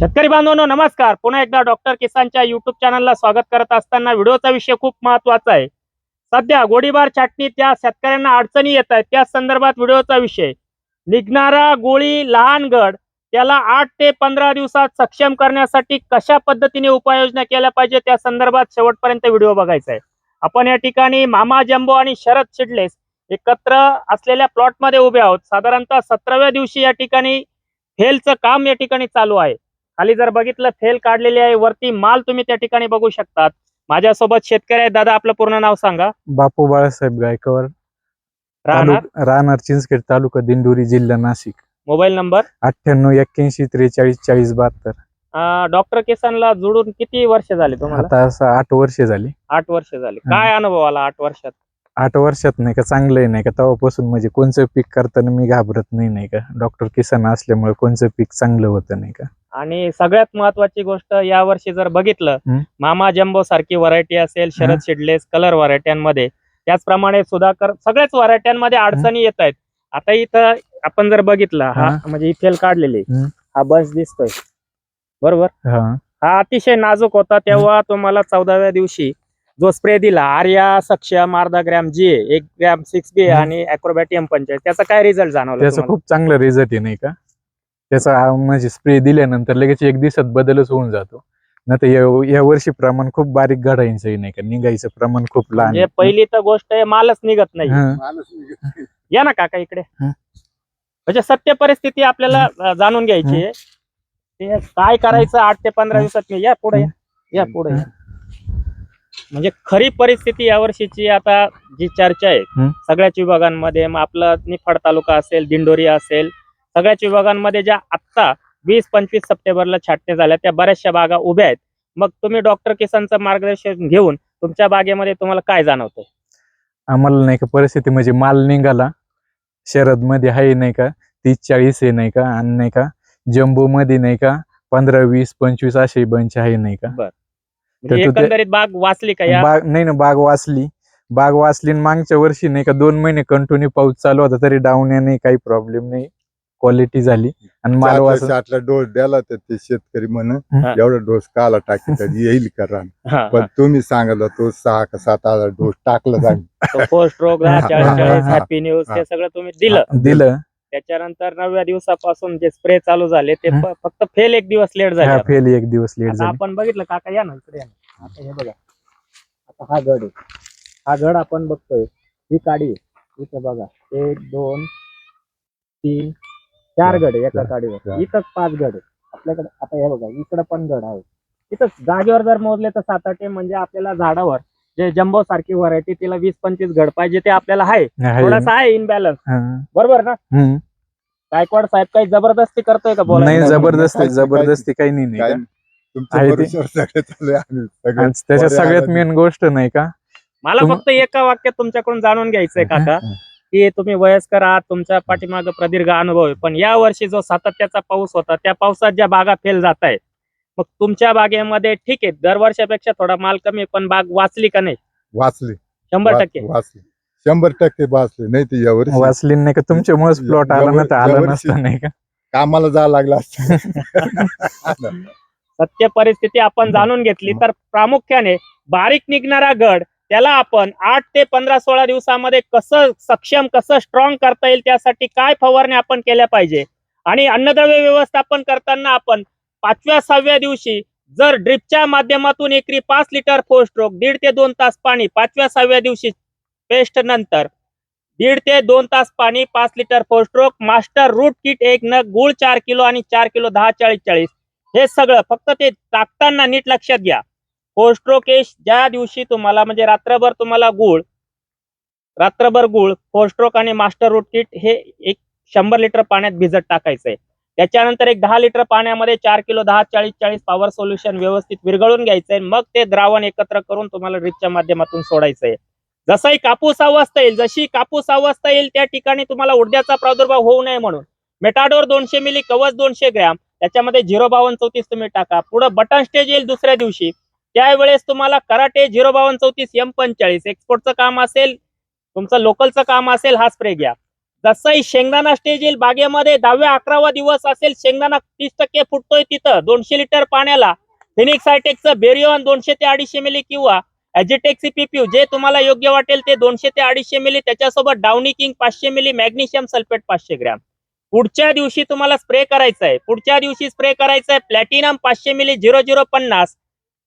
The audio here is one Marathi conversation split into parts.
शेतकरी बांधवांनो नमस्कार. पुन्हा एकदा डॉक्टर किसानच्या युट्यूब चॅनलला स्वागत करत असताना व्हिडिओचा विषय खूप महत्त्वाचा आहे. सध्या गोळीबार छाटणी त्या शेतकऱ्यांना अडचणी येत आहेत. त्या संदर्भात व्हिडिओचा विषय. निघणारा गोळी लहान गड त्याला आठ ते पंधरा दिवसात सक्षम करण्यासाठी कशा पद्धतीने उपाययोजना केल्या पाहिजे त्या संदर्भात शेवटपर्यंत व्हिडिओ बघायचा आहे. आपण या ठिकाणी मामा जम्बो आणि शरद शिडलेस एकत्र असलेल्या प्लॉटमध्ये उभे आहोत. साधारणतः सतराव्या दिवशी या ठिकाणी फेलचं काम या ठिकाणी चालू आहे. खाली जर बघितलं फेल काढलेली आहे वरती माल तुम्ही त्या ठिकाणी बघू शकतात. माझ्यासोबत शेतकरी आहेत दादा आपलं पूर्ण नाव सांगा. बापू बाळासाहेब गायकवाड राहणार तालुक- राहणार? चिंचखेड तालुका दिंडोरी जिल्हा नाशिक. Mobile number? अठ्ठ्याण्णव एक्क्याऐंशी त्रेचाळीस चाळीस बहात्तर. डॉक्टर किसनला जोडून किती वर्ष झाले तुम्हाला? आता असं आठ वर्ष झाली. आठ वर्ष झाले. काय अनुभव आला आठ वर्षात? आठ वर्षात नाही का चांगलं आहे नाही का तेव्हापासून म्हणजे कोणचं पीक करताना मी घाबरत नाही नाही का. डॉक्टर किसान असल्यामुळे कोणचं पीक चांगलं होतं नाही का. आणि सगळ्यात महत्वाची गोष्ट या वर्षी जर बघितलं. मामा जम्बो सारखी व्हरायटी असेल शरद. शिडलेस कलर व्हरायट्यांमध्ये त्याचप्रमाणे सुधाकर सगळ्याच व्हरायट्यांमध्ये अडचणी येत आहेत आता इथं आपण जर बघितलं हा. म्हणजे इथेल काढलेले हं. बस दिसतोय बरोबर हा अतिशय नाजूक होता तेव्हा तुम्हाला चौदाव्या दिवशी जो स्प्रे दिला आर्या सक्षम अर्धा ग्रॅम जी एक ग्रॅम सिक्स बी. आणि अॅक्रोबॅटियम पंचायत त्याचा काय रिझल्ट जाणवला त्याचा? खूप चांगला रिझल्ट आहे नाही का त्याचा म्हणजे स्प्रे दिल्यानंतर लगेच एक दिवसात बदलच होऊन जातो नाही तर या- या वर्षी प्रमाण खूप बारीक घडायचं नाही का निघायचं प्रमाण खूप लहान म्हणजे आहे. पहिली तर गोष्ट आहे मालच निघत नाही हं. या ना काका इकडे. म्हणजे सत्य परिस्थिती आपल्याला जाणून घ्यायची आहे ते काय करायचं आठ ते पंधरा. दिवसात मी या पुढे या. या पुढे. म्हणजे खरी परिस्थिती या वर्षीची आता जी चर्चा आहे. सगळ्याच विभागांमध्ये मग आपलं निफाड तालुका असेल दिंडोरी असेल सगळ्याच विभागांमध्ये ज्या आत्ता वीस पंचवीस सप्टेंबरला छाटणी झाल्या त्या बऱ्याचशा बागा उभ्या आहेत. मग तुम्ही डॉक्टर किसानचं मार्गदर्शन घेऊन तुमच्या बागेमध्ये तुम्हाला काय जाणवतंय? आम्हाला नाही का परिस्थिती म्हणजे माल निघाला. शरदमध्ये आहे नाही का तीस चाळीस आहे नाही का आणि नाही का जम्बो मध्ये नाही का पंधरा वीस पंचवीस असे बंच आहे नाही का. म्हणजे तर तू ते- एकंदरीत बाग वाचली का या? बाग नाही ना बाग वाचली. बाग वाचली आणि मागच्या वर्षी नाही का दोन महिने कंटिन्यू पाऊस चालू होता तरी डाऊन नाही काही प्रॉब्लेम नाही. क्वालिटी झाली आणि माल चाटला वाच चाटला डोस द्याला तर ते शेतकरी म्हण हा. एवढा डोस काला टाकी तर येईल का रान हा, पण हा. तुम्ही सांगितलं तो सहा का सात हजार डोस टाकला जाईल तो पोस्ट रोग हा, हा, चाळीस हा, हॅपी न्यूज हा. ते सगळं तुम्ही दिलं दिलं त्याच्यानंतर नवव्या दिवसापासून जे स्प्रे चालू झाले ते हं. फ- फक्त फेल एक दिवस लेट झाले हा आता. फेल एक दिवस लेट आता झाली आपण बघितलं काका या ना इकडे या ना आता हे बघा आता हा गड आहे हा गड आपण बघतोय ही काडी आहे. इथं बघा एक दोन तीन चार गड आहे एका चार. इथंच पाच गड आहे आपल्याकडे आता हे बघा इकडे पण गड आहे इथं जागेवर जर मोजले तर सात आठ आहे म्हणजे आपल्याला झाडावर जे जम्बो सारखी व्हरायटी तिला वीस पंचवीस घड पाहिजे ते आपल्याला आहे. थोडासा आहे इनबॅलन्स हा. बरोबर ना. गायकवाड साहेब काही जबरदस्ती करतोय का बोला नाही नाही, जबरदस्ती जबरदस्ती काही नाही नाही काय का? तुमच्या आहे ते. भरोश्यावर सगळे चालू आहे आम्ही सगळे. आणि त्याच्यात सगळ्यात मेन गोष्ट नाही का मला तुम- फक्त एका वाक्यात तुमच्याकडून जाणून घ्यायचंय काका. की तुम्ही वयस्कर आहात तुमच्या पाठीमाग प्रदीर्घ अनुभव आहे. पण या वर्षी जो सातत्याचा पाऊस होता त्या पावसात ज्या बागा फेल जात आहेत मग तुमच्या बागेमध्ये ठीक आहे दरवर्षापेक्षा थोडा माल कमी आहे, पण बाग वाचली का नाही? वाचले. शंभर टक्के. वाचले. शंभर टक्के वाचले. नाही ते यावर्षी वाचली नाही का? तुमच्यामुळेच प्लॉट आला ना तर आला नसता नाही का? कामाला जावं लागला सत्य परिस्थिती आपण जाणून घेतली तर प्रामुख्याने बारीक निघणारा गड त्याला आपण आठ ते पंधरा सोळा दिवसामध्ये कसं सक्षम कसं स्ट्रॉंग करता येईल त्यासाठी काय फवारणी आपण केल्या पाहिजे? आणि अन्नद्रव्य व्यवस्थापन करताना आपण पाचव्या सहाव्या दिवशी जर ड्रिपच्या माध्यमातून एकरी पाच लिटर फोस्ट्रोक दीड ते दोन तास पाणी पाचव्या सहाव्या दिवशी पेस्ट नंतर दीड ते दोन तास पाणी पाच लिटर फोस्ट्रोक मास्टर रूट किट एक नग गुळ चार किलो आणि चार किलो दहा चाळीस चाळीस हे सगळं फक्त ते टाकताना नीट लक्षात घ्या. फोस्ट्रोकेश ज्या दिवशी तुम्हाला म्हणजे रात्रभर तुम्हाला गुळ रात्रभर गुळ फोस्ट्रोक आणि मास्टर रूट किट हे एक शंभर लिटर पाण्यात भिजत टाकायचंय. त्याच्यानंतर एक दहा लिटर पाण्यामध्ये चार किलो दहा चाळीस चाळीस पॉवर सोल्युशन व्यवस्थित विरघळून घ्यायचंय मग ते द्रावण एकत्र करून तुम्हाला ड्रिपच्या माध्यमातून सोडायचंय. जसंही कापूस अवस्था येईल जशी कापूस अवस्था येईल त्या ठिकाणी तुम्हाला उडद्याचा प्रादुर्भाव होऊ नये म्हणून. मेटाडोर दोनशे मिली कवच दोनशे ग्रॅम त्याच्यामध्ये झिरो बावन्न चौतीस तुम्ही टाका. पुढे बटन स्टेज येईल दुसऱ्या दिवशी. त्यावेळेस तुम्हाला कराटे झिरो बावन चौतीस एम पंचेचाळीस. एक्सपोर्टचं काम असेल तुमचं लोकलचं काम असेल हा स्प्रे घ्या. जसंही शेंगदाणा स्टेज येईल बागेमध्ये दहाव्या अकरावा दिवस असेल शेंगदाणा तीस टक्के फुटतोय तिथं दोनशे लिटर पाण्याला. फिनिक्स हायटेकचं बेरिओन दोनशे ते अडीचशे मिली किंवा ॲजिटेक्सी पीपीयू जे तुम्हाला योग्य वाटेल ते दोनशे ते अडीचशे मिली त्याच्यासोबत डाउनी किंग पाचशे मिली मॅग्नेशियम सल्फेट पाचशे ग्रॅम. पुढच्या दिवशी तुम्हाला स्प्रे करायचा आहे पुढच्या दिवशी स्प्रे करायचा आहे प्लॅटिनम पाचशे मिली झिरो झिरो पन्नास.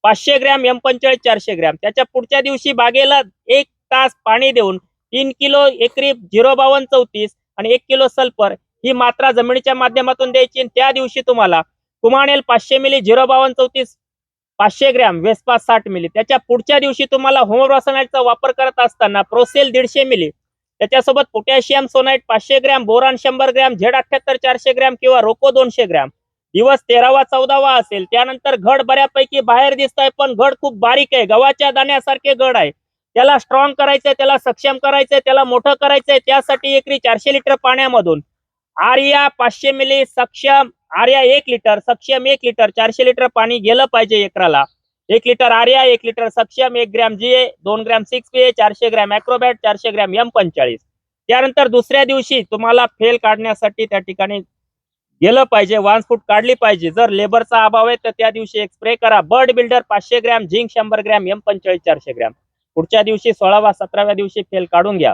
पाचशे ग्रॅम एम पंचेचाळीस चारशे ग्रॅम. त्याच्या पुढच्या दिवशी बागेला एक तास पाणी देऊन तीन किलो एकरी झिरो बावन्न चौतीस आणि एक किलो सल्फर ही मात्रा जमिनीच्या माध्यमातून द्यायची. त्या दिवशी तुम्हाला कुमानेल पाचशे मिली झिरो बावन्न चौतीस पाचशे ग्रॅम वेस्पा साठ मिली. त्याच्या पुढच्या दिवशी तुम्हाला होमोब्रॉसनाईटचा वापर करत असताना प्रोसेल दीडशे मिली. त्याच्यासोबत पोटॅशियम सोनाईट पाचशे ग्रॅम बोरान शंभर ग्रॅम झेड अठ्ठ्याहत्तर चारशे ग्रॅम किंवा रोको दोनशे ग्रॅम. दिवस तेरावा चौदावा असेल. त्यानंतर घड बऱ्यापैकी बाहेर दिसत आहे पण घड खूप बारीक आहे. गव्हाच्या दाण्यासारखे घड आहे. त्याला स्ट्रॉंग करायचंय त्याला सक्षम करायचंय त्याला मोठं करायचंय. त्यासाठी एकरी चारशे लिटर पाण्यामधून. आर्या पाचशे मिली सक्षम आर्या एक लिटर सक्षम एक लिटर चारशे लिटर पाणी गेलं पाहिजे एकराला. एक लिटर आर्या एक लिटर सक्षम एक ग्रॅम जीए दोन ग्रॅम सिक्स पी चारशे ग्रॅम अॅक्रोबॅट चारशे ग्रॅम एम पंचाळीस त्यानंतर दुसऱ्या दिवशी तुम्हाला फेल काढण्यासाठी त्या ठिकाणी गेलं पाहिजे वान्स फूट काढली पाहिजे. जर लेबरचा अभाव आहे तर त्या दिवशी एक स्प्रे करा. बर्ड बिल्डर पाचशे ग्रॅम झिंक शंभर ग्रॅम एम पंचेचाळीस चारशे ग्रॅम. पुढच्या दिवशी सोळावा सतराव्या दिवशी फेल काढून घ्या.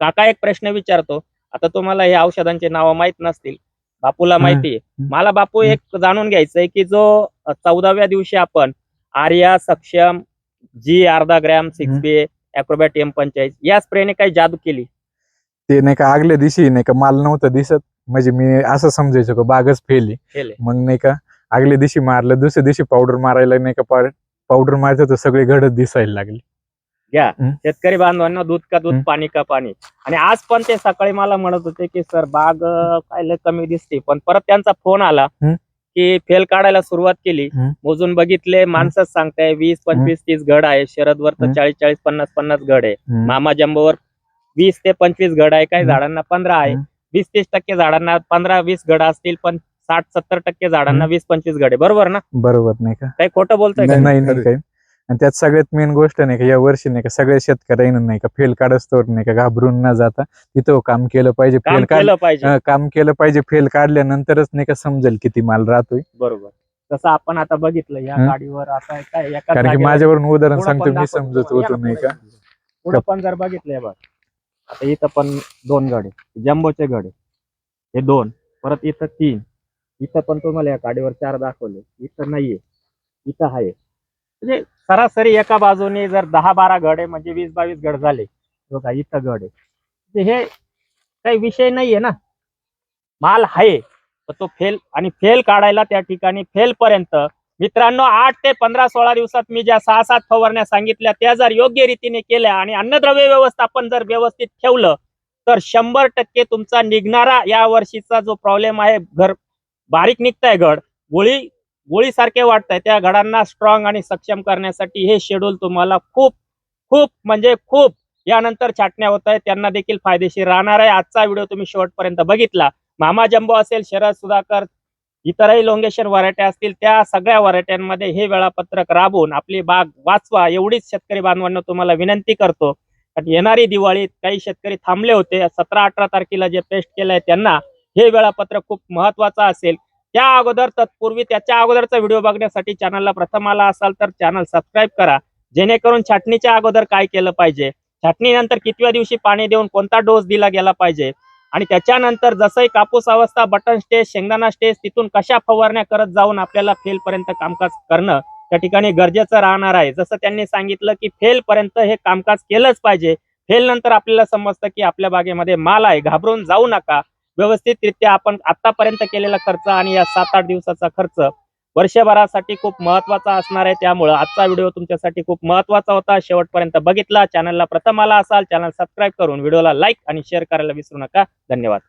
काका एक प्रश्न विचारतो. आता तुम्हाला हे औषधांचे नावं माहीत नसतील. बापूला माहिती आहे. मला बापू. एक जाणून घ्यायचंय की जो चौदाव्या दिवशी आपण आर्या सक्षम जी अर्धा gram six. B acrobat M पंचाळीस या स्प्रेने काही जादू केली? ते नाही का आगल्या दिवशी नाही का माल नव्हतं दिसत? म्हणजे मी असं समजायचो का बागच फेली मग नाही का आगल्या दिवशी मारलं दुसऱ्या दिवशी पावडर मारायला नाही का पावडर मारतो तर सगळे घडत दिसायला लागले घ्या. शेतकरी बांधवांना दूध का दूध. पाणी का पाणी आणि आज पण ते सकाळी मला म्हणत होते की सर बाग काय लय कमी दिसते पण परत त्यांचा फोन आला. की फेल काढायला सुरुवात केली. मोजून बघितले माणसंच सांगताय वीस पंचवीस तीस घड आहे शरदवर तर. चाळीस चाळीस पन्नास पन्नास घड आहे. मामा जंबोवर वीस ते पंचवीस घड आहे काही. झाडांना पंधरा आहे. वीस तीस टक्के झाडांना पंधरा वीस घड असतील पण साठ सत्तर टक्के झाडांना. वीस पंचवीस आहे बरोबर ना बरोबर नाही का काही खोटं बोलतोय का नाही, नाही खरं. नाही काही आणि त्यात सगळ्यात मेन गोष्ट नाही का या वर्षी नाही का सगळ्या शेतकऱ्यांना नाही का फेल काढस्तोवर नाही का घाबरून न जाता तिथं काम केलं पाहिजे काम फेल काढ केलं पाहिजे अं, काम केलं पाहिजे फेल काढल्यानंतरच नाही का समजेल किती माल राहतोय बरोबर तसं आपण आता बघितलं या. गाडीवर आता काय एका कारण की जागेवर- माझ्यावरून उदाहरण पुढं सांगतो मी दाखवतो समजत तुम्हाला. होतो या ना नाही. का पुढं पण जर बघितलंय बघ आता इथं पण दोन गडे. जम्बोचे गडे. हे दोन. परत इथं तीन. इथं पण तुम्हाला या गाडीवर चार दाखवले. इथं नाहीये. इथं आहे. म्हणजे सरासरी एका बाजूने जर दहा बारा गड आहे म्हणजे वीस बावीस गड झाले. बघा इथं गड आहे. म्हणजे हे काही विषय नाहीये ना. माल आहे तर तो फेल आणि फेल काढायला त्या ठिकाणी फेल पर्यंत मित्रांनो आठ ते पंधरा सोळा दिवसात मी ज्या सहा सात फवारण्या सांगितल्या त्या जर योग्य रीतीने केल्या आणि अन्नद्रव्य व्यवस्थापन जर व्यवस्थित ठेवलं तर शंभर टक्के तुमचा निघणारा या वर्षीचा जो प्रॉब्लेम आहे घर बारीक निघताय घड गोळी गोळीसारखे वाटतंय. त्या घडांना स्ट्रॉंग आणि सक्षम करण्यासाठी हे शेड्यूल तुम्हाला खूप खूप म्हणजे खूप यानंतर छाटण्या होत आहेत त्यांना देखील फायदेशीर राहणार आहे. आजचा व्हिडिओ तुम्ही शेवटपर्यंत बघितला. मामा जंबो असेल शरद सुधाकर इतरही लोंगेश्वर व्हरायट्या असतील त्या सगळ्या व्हरायट्यांमध्ये हे वेळापत्रक राबवून आपली बाग वाचवा एवढीच शेतकरी बांधवांना तुम्हाला विनंती करतो. येणारी दिवाळीत काही शेतकरी थांबले होते. सतरा अठरा तारखेला जे पेस्ट केलंय त्यांना हे वेळापत्रक खूप महत्वाचं असेल. त्या अगोदर तत्पूर्वी त्याच्या अगोदरचा व्हिडिओ बघण्यासाठी चॅनलला प्रथम आला असाल तर चॅनल सबस्क्राईब करा. जेणेकरून छाटणीच्या अगोदर काय केलं पाहिजे? छाटणीनंतर कितव्या दिवशी पाणी देऊन कोणता डोस दिला गेला पाहिजे? आणि त्याच्यानंतर जसंही कापूस अवस्था बटन स्टेज शेंगदाणा स्टेज तिथून कशा फवारण्या करत जाऊन आपल्याला फेल पर्यंत कामकाज करणं त्या ठिकाणी गरजेचं राहणार आहे. जसं त्यांनी सांगितलं की फेल पर्यंत हे कामकाज केलंच पाहिजे. फेल नंतर आपल्याला समजतं की आपल्या बागेमध्ये माल आहे. घाबरून जाऊ नका. व्यवस्थितरित्या आपण आतापर्यंत केलेला खर्च आणि या सात आठ दिवसाचा खर्च वर्षभरासाठी खूप महत्त्वाचा असणार आहे. त्यामुळं आजचा व्हिडिओ तुमच्यासाठी खूप महत्त्वाचा होता. शेवटपर्यंत बघितला. चॅनलला प्रथम आला असाल चॅनल सबस्क्राईब करून व्हिडिओला लाईक आणि शेअर करायला विसरू नका. धन्यवाद.